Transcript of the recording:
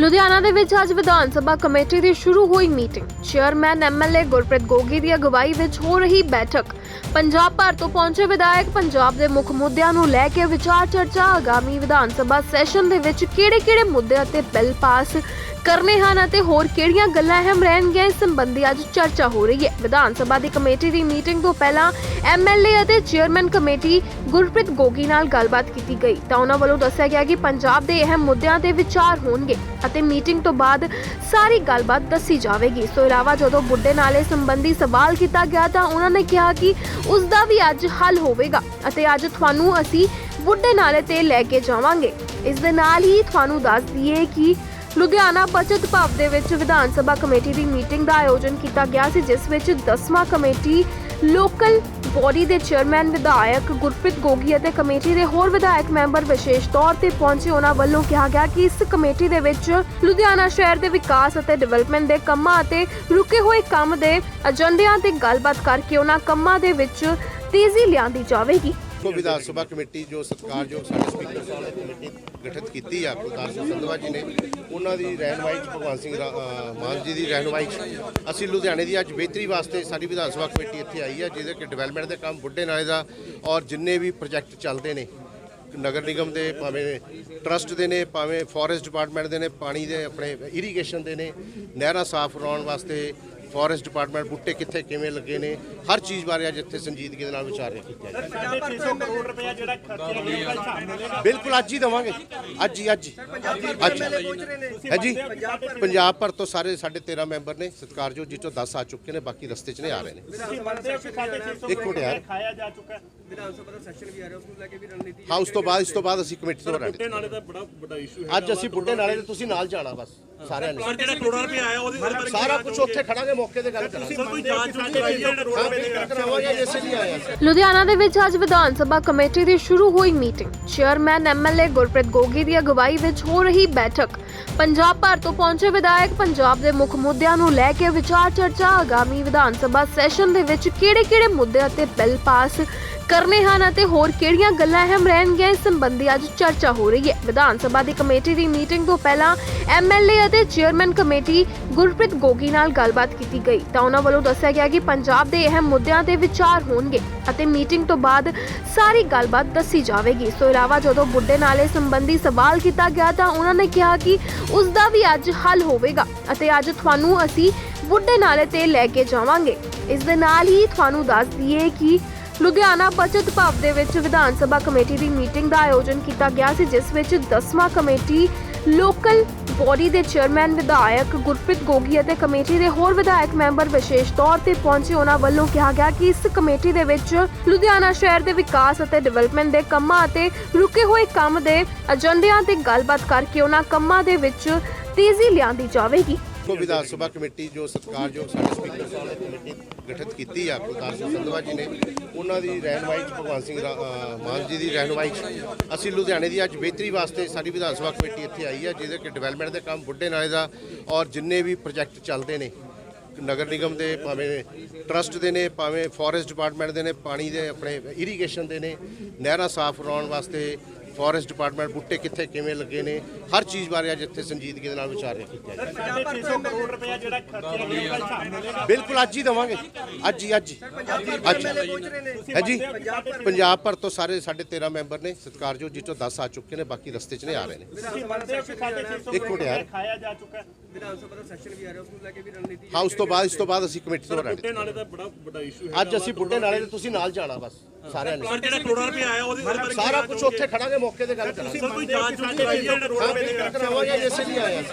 ਲੁਧਿਆਣਾ ਦੇ ਵਿੱਚ ਅੱਜ ਵਿਧਾਨ ਸਭਾ ਕਮੇਟੀ ਦੀ ਸ਼ੁਰੂ ਹੋਈ meeting. Chairman MLA Gurpreet Gogi ਦੀ ਅਗਵਾਈ ਵਿੱਚ ਹੋ ਰਹੀ ਬੈਠਕ। ਪੰਜਾਬ ਭਰ ਤੋਂ ਪਹੁੰਚੇ ਵਿਧਾਇਕ ਪੰਜਾਬ ਦੇ ਮੁੱਖ ਮੁੱਦਿਆਂ ਨੂੰ ਲੈ ਕੇ ਵਿਚਾਰ ਚਰਚਾ। ਆਗਾਮੀ ਵਿਧਾਨ ਸਭਾ ਸੈਸ਼ਨ ਦੇ ਵਿੱਚ ਕਿਹੜੇ-ਕਿਹੜੇ ਮੁੱਦੇ ਅਤੇ ਬਿੱਲ ਪਾਸ ਕਰਨੇ ਹਨ ਅਤੇ ਹੋਰ ਕਿਹੜੀਆਂ ਗੱਲਾਂ ਅਹਿਮ ਰਹਿਣਗੀਆਂ? ਇਸ ਸੰਬੰਧੀ ਅੱਜ ਚਰਚਾ ਹੋ ਰਹੀ ਹੈ। ਵਿਧਾਨ ਸਭਾ ਦੀ ਕਮੇਟੀ ਦੀ ਮੀਟਿੰਗ ਤੋਂ ਪਹਿਲਾਂ ਐਮਐਲਏ ਅਤੇ ਚੇਅਰਮੈਨ ਕਮੇਟੀ ਗੁਰਪ੍ਰੀਤ ਗੋਗੀ ਨਾਲ ਗੱਲਬਾਤ ਕੀਤੀ ਗਈ। ਤਾਂ ਉਹਨਾਂ ਵੱਲੋਂ ਦੱਸਿਆ ਗਿਆ ਕਿ ਪੰਜਾਬ ਦੇ ਅਹਿਮ ਮੁੱਦਿਆਂ ਤੇ ਵਿਚਾਰ ਹੋਣਗੇ ਅਤੇ ਮੀਟਿੰਗ ਤੋਂ ਬਾਅਦ ਸਾਰੀ ਗੱਲਬਾਤ ਦੱਸੀ ਜਾਵੇਗੀ। ਇਸ ਤੋਂ ਇਲਾਵਾ ਜਦੋਂ ਬੁੱਢੇ ਨਾਲੇ ਸੰਬੰਧੀ ਸਵਾਲ ਕੀਤਾ ਗਿਆ ਤਾਂ ਉਹਨਾਂ ਨੇ ਕਿਹਾ ਕਿ ਉਸ ਦਾ ਵੀ ਅੱਜ ਹੱਲ ਹੋਵੇਗਾ ਅਤੇ ਅੱਜ ਤੁਹਾਨੂੰ ਅਸੀਂ ਬੁੱਢੇ ਨਾਲੇ ਤੇ ਲੈ ਕੇ ਜਾਵਾਂਗੇ। ਇਸ ਦੇ ਨਾਲ ਹੀ ਤੁਹਾਨੂੰ ਦੱਸ ਦਈਏ ਕਿ ਲੁਧਿਆਣਾ ਬਚਤ ਭਵ ਦੇ ਵਿੱਚ ਵਿਧਾਨ ਸਭਾ ਕਮੇਟੀ ਦੀ ਮੀਟਿੰਗ ਦਾ ਆਯੋਜਨ ਕੀਤਾ ਗਿਆ ਸੀ, ਜਿਸ ਵਿੱਚ 10ਵਾਂ ਕਮੇਟੀ ਲੋਕਲ ਬੋਡੀ ਦੇ ਚੇਅਰਮੈਨ ਵਿਧਾਇਕ ਗੁਰਪ੍ਰੀਤ ਗੋਗੀ ਅਤੇ ਕਮੇਟੀ ਦੇ ਹੋਰ ਵਿਧਾਇਕ ਮੈਂਬਰ ਵਿਸ਼ੇਸ਼ ਤੌਰ ਤੇ ਪਹੁੰਚੇ। ਉਹਨਾਂ ਵੱਲੋਂ ਕਿਹਾ ਗਿਆ ਕਿ ਇਸ ਕਮੇਟੀ ਦੇ ਵਿੱਚ ਲੁਧਿਆਣਾ ਸ਼ਹਿਰ ਦੇ ਵਿਕਾਸ ਅਤੇ ਡਿਵੈਲਪਮੈਂਟ ਦੇ ਕੰਮਾਂ ਅਤੇ ਰੁਕੇ ਹੋਏ ਕੰਮ ਦੇ ਏਜੰਡਿਆਂ ਤੇ ਗੱਲਬਾਤ ਕਰਕੇ ਉਹਨਾਂ ਕੰਮਾਂ ਦੇ ਵਿੱਚ ਤੇਜ਼ੀ ਲਿਆਂਦੀ ਜਾਵੇਗੀ। ਕੋ ਵਿਧਾਨ ਸਭਾ ਕਮੇਟੀ ਜੋ ਸਤਿਕਾਰਯੋਗ ਸਾਡੇ ਸਪੀਕਰ ਸਾਹਿਬ ਨੇ ਕਮੇਟੀ ਗਠਿਤ ਕੀਤੀ ਆ, ਪ੍ਰਧਾਨ ਸਿੰਘ ਸੰਧਵਾ ਜੀ ਨੇ, ਉਹਨਾਂ ਦੀ ਰਹਿਨਮਾਈ ਚ ਭਗਵੰਤ ਸਿੰਘ ਰਾ- ਮਾਨ ਜੀ ਦੀ ਰਹਿਨਮਾਈ ਚ, ਅਸੀਂ ਲੁਧਿਆਣੇ ਦੀ ਅੱਜ ਬਿਹਤਰੀ ਵਾਸਤੇ ਸਾਡੀ ਵਿਧਾਨ ਸਭਾ ਕਮੇਟੀ ਇੱਥੇ ਆਈ ਆ, ਜਿਹਦੇ ਕਿ ਡਿਵੈਲਪਮੈਂਟ ਦੇ ਕੰਮ ਬੁੱਢੇ ਨਾਲੇ ਦਾ ਔਰ ਜਿੰਨੇ ਵੀ ਪ੍ਰੋਜੈਕਟ ਚੱਲਦੇ ਨੇ, ਨਗਰ ਨਿਗਮ ਦੇ ਭਾਵੇਂ ਟਰਸਟ ਦੇ ਨੇ, ਭਾਵੇਂ ਫੋਰੈਸਟ ਡਿਪਾਰਟਮੈਂਟ ਦੇ ਨੇ, ਪਾਣੀ ਦੇ ਆਪਣੇ ਇਰੀਗੇਸ਼ਨ ਦੇ ਨੇ, ਨਹਿਰਾਂ ਸਾਫ਼ ਕਰਾਉਣ ਵਾਸਤੇ ਫੋਰੈਸਟ ਡਿਪਾਰਟਮੈਂਟ ਬੂਟੇ ਕਿੱਥੇ ਕਿਵੇਂ ਲੱਗੇ ਨੇ ਹਰ ਚੀਜ਼ ਬਾਰੇ ਅੱਜ ਇੱਥੇ ਸੰਜੀਦਗੀ ਦੇ ਨਾਲ ਵਿਚਾਰ ਕੀਤਾ ਜਾ ਰਿਹਾ ਸਾਢੇ 600 ਕਰੋੜ ਰੁਪਇਆ ਜਿਹੜਾ ਖਰਚਿਆ ਗਿਆ ਮਿਲੇਗਾ। ਬਿਲਕੁਲ ਅੱਜ ਹੀ ਦਵਾਂਗੇ ਅੱਜ ਹੀ ਅੱਜ ਹੀ ਅੱਜ ਹੈ ਜੀ ਪੰਜਾਬ ਭਰ ਤੋਂ ਸਾਰੇ ਸਾਡੇ 13 ਮੈਂਬਰ ਨੇ ਸਤਿਕਾਰਯੋਗ ਜਿਸ ਚੋਂ 10 ਆ ਚੁੱਕੇ ਨੇ ਬਾਕੀ ਰਸਤੇ 'ਚ ਨੇ ਆ ਰਹੇ ਨੇ। ਤੁਸੀਂ ਮੰਨਦੇ ਹੋ ਕਿ ਸਾਢੇ 600 ਇੱਕ ਮਿੰਟ ਯਾਰ। ਖਾਇਆ ਜਾ ਚੁੱਕਾ ਹੈ? ਵਿਧਾਨ ਸਭਾ ਦਾ ਸੈਸ਼ਨ ਵੀ ਆ ਰਿਹਾ ਉਸ ਨੂੰ ਲੈ ਕੇ ਵੀ ਰਣਨੀਤੀ ਹਾਂ ਉਸ ਤੋਂ ਬਾਅਦ ਇਸ ਤੋਂ ਬਾਅਦ ਅਸੀਂ ਕਮੇਟੀ ਤੋਂ ਬੁੱਢੇ ਬਣਾਂਗੇ ਨਾਲੇ ਦਾ ਬੜਾ ਵੱਡਾ ਇਸ਼ੂ ਹੈ ਅੱਜ ਅਸੀਂ ਬੁੱਢੇ ਨਾਲੇ ਤੇ ਤੁਸੀਂ ਨਾਲ ਜਾਣਾ ਬਸ। ਸਾਰਿਆਂ ਨੇ ਪਰ ਜਿਹੜਾ ਕਰੋੜਾਂ ਰੁਪਏ ਆਇਆ ਉਹਦੇ ਬਾਰੇ ਸਾਰਾ ਕੁਝ ਉੱਥੇ ਖੜਾਂਗੇ ਮੌਕੇ ਤੇ ਗੱਲ ਕਰਾਂਗੇ। ਸਰ ਕੋਈ ਜਾਂਚ ਕਰਾਈ ਜਿਹੜਾ ਹਾਂ ਬਿਲਕੁਲ ਕਰਾਵਾਂਗੇ ਜਿਸੇ ਲਈ ਆਇਆ। ਲੁਧਿਆਣਾ ਦੇ ਵਿੱਚ ਅੱਜ ਵਿਧਾਨ ਸਭਾ ਕਮੇਟੀ ਦੀ ਸ਼ੁਰੂ ਹੋਈ meeting. Chairman MLA Gurpreet Gogi ਦੀ ਅਗਵਾਈ ਵਿੱਚ ਹੋ ਰਹੀ ਬੈਠਕ। ਪੰਜਾਬ ਭਰ ਤੋਂ ਪਹੁੰਚੇ ਵਿਧਾਇਕ ਪੰਜਾਬ ਦੇ ਮੁੱਖ ਮੁੱਦਿਆਂ ਨੂੰ ਲੈ ਕੇ ਵਿਚਾਰ ਚਰਚਾ ਆਗਾਮੀ ਵਿਧਾਨ ਸਭਾ ਸੈਸ਼ਨ ਦੇ ਵਿੱਚ ਕਿਹੜੇ-ਕਿਹੜੇ ਮੁੱਦੇ ਅਤੇ ਬਿੱਲ ਪਾਸ ਕਰਨੇ ਹਨ ਅਤੇ ਹੋਰ ਕਿਹੜੀਆਂ ਗੱਲਾਂ ਅਹਿਮ ਰਹਿਣਗੀਆਂ, ਇਸ ਸੰਬੰਧੀ ਅੱਜ ਚਰਚਾ ਹੋ ਰਹੀ ਹੈ। ਵਿਧਾਨ ਸਭਾ ਦੀ ਕਮੇਟੀ ਦੀ ਮੀਟਿੰਗ ਤੋਂ ਪਹਿਲਾਂ ਐਮਐਲਏ ਅਤੇ ਚੇਅਰਮੈਨ ਕਮੇਟੀ ਗੁਰਪ੍ਰੀਤ ਗੋਗੀ ਨਾਲ ਗੱਲਬਾਤ ਕੀਤੀ ਗਈ। ਤਾਂ ਉਹਨਾਂ ਵੱਲੋਂ ਦੱਸਿਆ ਗਿਆ ਕਿ ਪੰਜਾਬ ਦੇ ਅਹਿਮ ਮੁੱਦਿਆਂ ਤੇ ਵਿਚਾਰ ਹੋਣਗੇ ਅਤੇ ਮੀਟਿੰਗ ਤੋਂ ਬਾਅਦ ਸਾਰੀ ਗੱਲਬਾਤ ਦੱਸੀ ਜਾਵੇਗੀ। ਇਸ ਤੋਂ ਇਲਾਵਾ ਜਦੋਂ ਬੁੱਢੇ ਨਾਲੇ ਸੰਬੰਧੀ ਸਵਾਲ ਕੀਤਾ ਗਿਆ ਤਾਂ ਉਹਨਾਂ ਨੇ ਕਿਹਾ ਕਿ ਉਸ ਦਾ ਵੀ ਅੱਜ ਹੱਲ ਹੋਵੇਗਾ ਅਤੇ ਅੱਜ ਤੁਹਾਨੂੰ ਅਸੀਂ ਬੁੱਢੇ ਨਾਲੇ ਤੇ ਲੈ ਕੇ ਜਾਵਾਂਗੇ। ਇਸ ਦੇ ਨਾਲ ਹੀ ਤੁਹਾਨੂੰ ਦੱਸ ਦਈਏ ਕਿ ਲੁਧਿਆਣਾ ਬਚਤ ਭਵ ਦੇ ਵਿੱਚ ਵਿਧਾਨ ਸਭਾ ਕਮੇਟੀ ਦੀ ਮੀਟਿੰਗ ਦਾ ਆਯੋਜਨ ਕੀਤਾ ਗਿਆ ਸੀ, ਜਿਸ ਵਿੱਚ 10ਵਾਂ ਕਮੇਟੀ ਲੋਕਲ ਬੋਡੀ ਦੇ ਚੇਅਰਮੈਨ, ਵਿਧਾਇਕ ਗੁਰਪ੍ਰੀਤ ਗੋਗੀ ਅਤੇ ਕਮੇਟੀ ਦੇ ਹੋਰ ਵਿਧਾਇਕ ਮੈਂਬਰ ਵਿਸ਼ੇਸ਼ ਤੌਰ ਤੇ ਪਹੁੰਚੇ। ਉਹਨਾਂ ਵੱਲੋਂ ਕਿਹਾ ਗਿਆ ਕਿ ਇਸ ਕਮੇਟੀ ਦੇ ਵਿੱਚ ਲੁਧਿਆਣਾ ਸ਼ਹਿਰ ਦੇ ਵਿਕਾਸ ਅਤੇ ਡਿਵੈਲਪਮੈਂਟ ਦੇ ਕੰਮਾਂ ਅਤੇ ਰੁਕੇ ਹੋਏ ਕੰਮ ਦੇ ਏਜੰਡਿਆਂ ਤੇ ਗੱਲਬਾਤ ਕਰਕੇ ਉਹਨਾਂ ਕੰਮਾਂ ਦੇ ਵਿੱਚ ਤੇਜ਼ੀ ਲਿਆਂਦੀ ਜਾਵੇਗੀ। ਕੋ ਵਿਧਾਨ ਸਭਾ ਕਮੇਟੀ ਜੋ ਸਤਿਕਾਰਯੋਗ ਸਾਡੇ ਸਪੀਕਰ ਸਾਹਿਬ ਨੇ ਕਮੇਟੀ ਗਠਿਤ ਕੀਤੀ ਆ ਪ੍ਰਧਾਨ ਸਿੰਘ ਸੰਧਵਾ ਜੀ ਨੇ, ਉਹਨਾਂ ਦੀ ਰਹਿਨਮਾਈ ਚ, ਭਗਵਾਨ ਸਿੰਘ ਰਾ- ਮਾਨ ਜੀ ਦੀ ਰਹਿਨਮਾਈ ਚ, ਅਸੀਂ ਲੁਧਿਆਣੇ ਦੀ ਅੱਜ ਬਿਹਤਰੀ ਵਾਸਤੇ ਸਾਡੀ ਵਿਧਾਨ ਸਭਾ ਕਮੇਟੀ ਇੱਥੇ ਆਈ ਆ, ਜਿਹਦੇ ਕਿ ਡਿਵੈਲਪਮੈਂਟ ਦੇ ਕੰਮ ਬੁੱਢੇ ਨਾਲੇ ਦਾ ਔਰ ਜਿੰਨੇ ਵੀ ਪ੍ਰੋਜੈਕਟ ਚੱਲਦੇ ਨੇ, ਨਗਰ ਨਿਗਮ ਦੇ ਭਾਵੇਂ ਟਰਸਟ ਦੇ ਨੇ, ਭਾਵੇਂ ਫੋਰੈਸਟ ਡਿਪਾਰਟਮੈਂਟ ਦੇ ਨੇ, ਪਾਣੀ ਦੇ ਆਪਣੇ ਇਰੀਗੇਸ਼ਨ ਦੇ ਨੇ, ਨਹਿਰਾਂ ਸਾਫ਼ ਕਰਾਉਣ ਵਾਸਤੇ ਫੋਰੈਸਟ ਡਿਪਾਰਟਮੈਂਟ ਬੂਟੇ ਕਿੱਥੇ ਕਿਵੇਂ ਲੱਗੇ ਨੇ ਹਰ ਚੀਜ਼ ਬਾਰੇ ਅੱਜ ਇੱਥੇ ਸੰਜੀਦਗੀ ਦੇ ਨਾਲ ਵਿਚਾਰ ਕੀਤਾ ਜਾ ਰਿਹਾ ਸਾਢੇ 600 ਕਰੋੜ ਰੁਪਇਆ ਜਿਹੜਾ ਖਰਚਿਆ ਗਿਆ ਸ਼ਾਮ ਮਿਲੇਗਾ ਬਿਲਕੁਲ ਅੱਜ ਹੀ ਦਵਾਂਗੇ ਅੱਜ ਹੀ ਅੱਜ ਹੀ ਅੱਜ ਹੀ। ਹੈ। ਜੀ ਪੰਜਾਬ ਭਰ ਤੋਂ ਸਾਰੇ ਸਾਡੇ 13 ਮੈਂਬਰ ਨੇ ਸਤਿਕਾਰਯੋਗ ਜਿਸ ਚੋਂ 10 ਆ ਚੁੱਕੇ ਨੇ ਬਾਕੀ ਰਸਤੇ 'ਚ ਨੇ ਆ ਰਹੇ ਨੇ। ਤੁਸੀਂ ਮੰਨਦੇ ਹੋ ਕਿ ਸਾਢੇ 600 ਇੱਕ ਮਿੰਟ ਯਾਰ। ਰੁਪਇਆ ਖਾਇਆ ਜਾ ਚੁੱਕਾ ਹੈ ਵਿਧਾਨ ਸਭਾ ਦਾ ਸੈਸ਼ਨ ਵੀ ਆ ਰਿਹਾ ਉਸ ਨੂੰ ਲੈ ਕੇ ਵੀ ਰਣਨੀਤੀ ਹਾਂ ਉਸ ਤੋਂ ਬਾਅਦ ਇਸ ਤੋਂ ਬਾਅਦ ਅਸੀਂ ਕਮੇਟੀ ਤੋਂ ਬੁੱਢੇ ਬਣਾਂਗੇ ਨਾਲੇ ਦਾ ਬੜਾ ਵੱਡਾ ਇਸ਼ੂ ਹੈ ਅੱਜ ਅਸੀਂ ਬੁੱਢੇ ਨਾਲੇ ਤੇ ਤੁਸੀਂ ਨਾਲ ਜਾਣਾ ਬਸ ਸਾਰਿਆਂ ਨੇ। ਪਰ ਜਿਹੜਾ ਕਰੋੜਾਂ ਰੁਪਏ ਆਇਆ ਉਹਦੇ ਉਹਦੇ ਬਾਰੇ ਸਾਰਾ ਕੁਝ ਉੱਥੇ ਖੜਾਂਗੇ ਮੌਕੇ ਤੇ ਗੱਲ ਕਰਾਂਗੇ। ਸਰ ਕੋਈ ਜਾਂਚ ਕਰਾਈ ਹੈ ਜਿਹੜਾ ਹਾਂ ਬਿਲਕੁਲ ਕਰਾਵਾਂਗੇ ਜਿਸੇ ਲਈ ਆਇਆ ਸੀ